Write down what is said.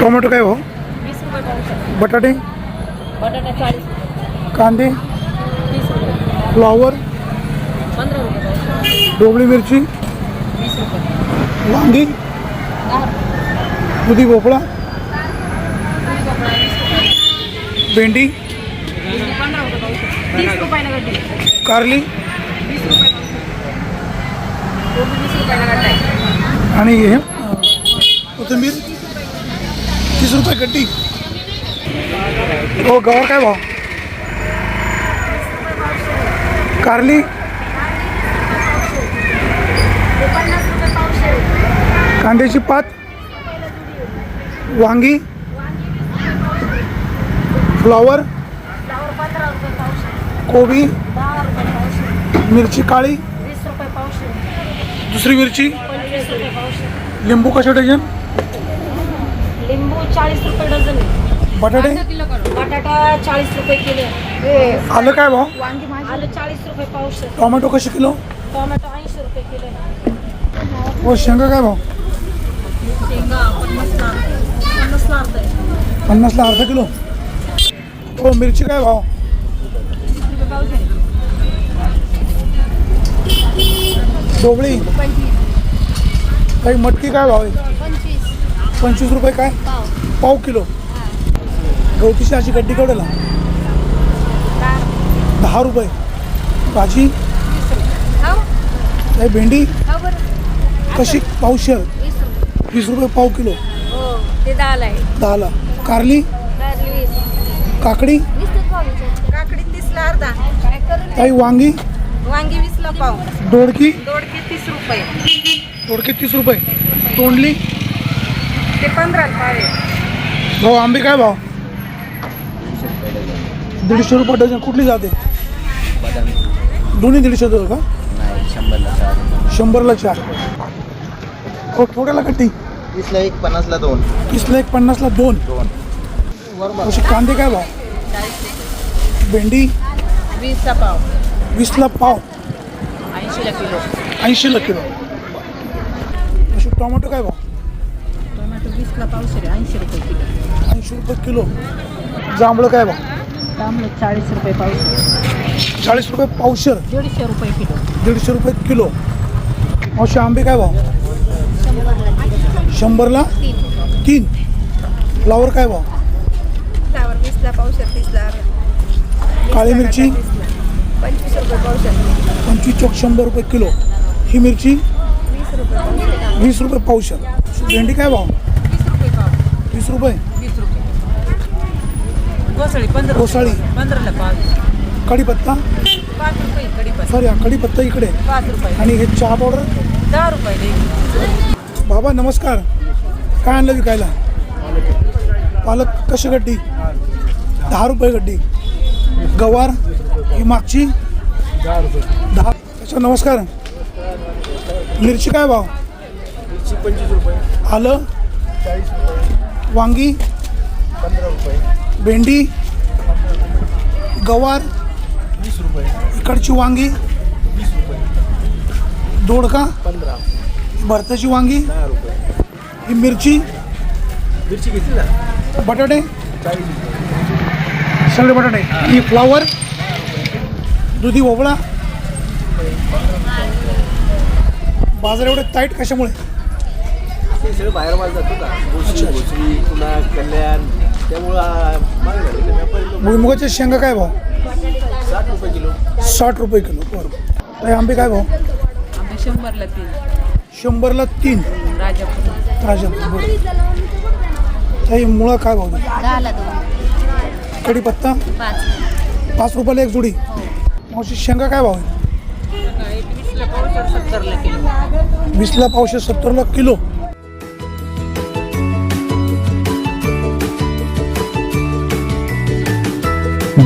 Tomato काय भाव वीस रुपये पाऊस बटाटे? बटाटा चाळीस रुपये. कांदे? तीस रुपये. फ्लॉवर? पंधरा रुपये पाऊस ढोबळी मिरची? वीस रुपये. वांगी? दहा रुपये. दुधी भोपळा? वीस रुपये. भेंडी? भेंडी पंधरा रुपये पाऊस तीस रुपयाला गड्डी. कारली? वीस रुपये पाऊस कोबी वीस रुपयाला गड्डा. आहे आणि हे अं, कोथिंबीर? तीस रुपये गड्डी हो गवार काय भाव? कारली? कांद्याची पात? वांगी? फ्लॉवर? कोबी? मिरची काळी? दुसरी मिरची? लिंबू कशा डझन? लिंबू चाळीस रुपये डझन आहे. बटाटे? बटाटा चाळीस रुपये किलो आलं काय भाव वांगी भाजी. आलं चाळीस रुपये पाऊस. टोमॅटो कसे किलो? टोमॅटो ऐंशी रुपये किलो आहे. हो शेंगा काय भाव शेंगा पन्नासला अर्ध किलो. हो मिरची काय भाव ढोबळी. काही मटकी काय भाव आहे पंचवीस रुपये काय? पाव. पाव किलो. गवतीची अशी गड्डी केवढ्याला दहा. रुपये. भाजी? काही भेंडी? हो कशी? पावशेर वीस रुपये. पाव किलो. हो ते दहाला कारली? कारली वीस. काकडी? काय काही वांगी? वांगी वीसला पाव. दोडकी? दोडके तीस रुपये. दोडकी तीस रुपये. तोंडली? ते पंधराला पाव आहे. भाऊ आंबे काय भाव? दीडशे रुपये डझन. कुठली जाते दोन्ही दीडशे देतो का? शंभरला चार. हो केवढ्याला कट्टी. तीसला एक पन्नासला दोन. तीसला एक पन्नासला दोन. दोन. असे कांदे काय भाव? भेंडी? वीसचा पाव. वीसला पाव. ऐंशीला किलो. ऐंशीला किलो. असे टोमॅटो काय भाव? टोमॅटो वीसला पावशे ऐंशी रुपये किलो. ऐंशी रुपये किलो. जांभळं काय भाव तांबडं चाळीस रुपये पावशे चाळीस रुपये पावशर. दीडशे रुपये किलो. दीडशे रुपये किलो. असे आंबे काय भाव शंभरला? तीन. फ्लावर काय भाव फ्लावर वीसला पावशे तीसला. काळी मिरची? पंचवीस रुपये पावशे पंचवीस चौक शंभर रुपये किलो. ही मिरची? वीस रुपये पावशे वीस रुपये पावशर. भेंडी काय भाव वीस रुपये. वीस रुपये. कोसळी पंधरा कोसाळी. पंधराला पाव कढीपत्ता? पाच रुपये कढीपत्ता. सॉरी हा कढीपत्ता इकडे. पाच रुपये. आणि हे चहा पावडर दहा रुपये बाबा नमस्कार. काय आणलं विकायला? पालक कशी गड्डी? दहा रुपये गड्डी. गवार ही मागची? दहा. अच्छा नमस्कार. मिरची काय भाव? पंचवीस रुपये. आलं? चाळीस रुपये. वांगी रुपये भेंडी गवार वीस रुपये इकडची वांगी वीस रुपये दोडका पंधरा भरताची वांगी दहा रुपये ही मिरची मिरची घेतली ना बटाटे सगळे बटाटे ही फ्लावर दुधी भोपळा. बाजार एवढे टाईट कशामुळे? ते सगळं बाहेर माल जातो का? भोसरी भोसरी पुन्हा कल्याण त्यामुळं आ, महाग झाले ते व्यापारी लोक. भुईमुगाच्या शेंगा काय भाव? साठ रुपये किलो. साठ रुपये किलो बरोबर आंबे काय भाव? आम्ही शंभरला तीन. शंभरला तीन? राजापूर. राजा बरोबर काही मुळा काय भाव दहाला दोन. कढीपत्ता पाच. पाच रुपयाला एक जुडी. मावशी शेंगा काय भाव आहे वीसला पावशे सत्तरला किलो.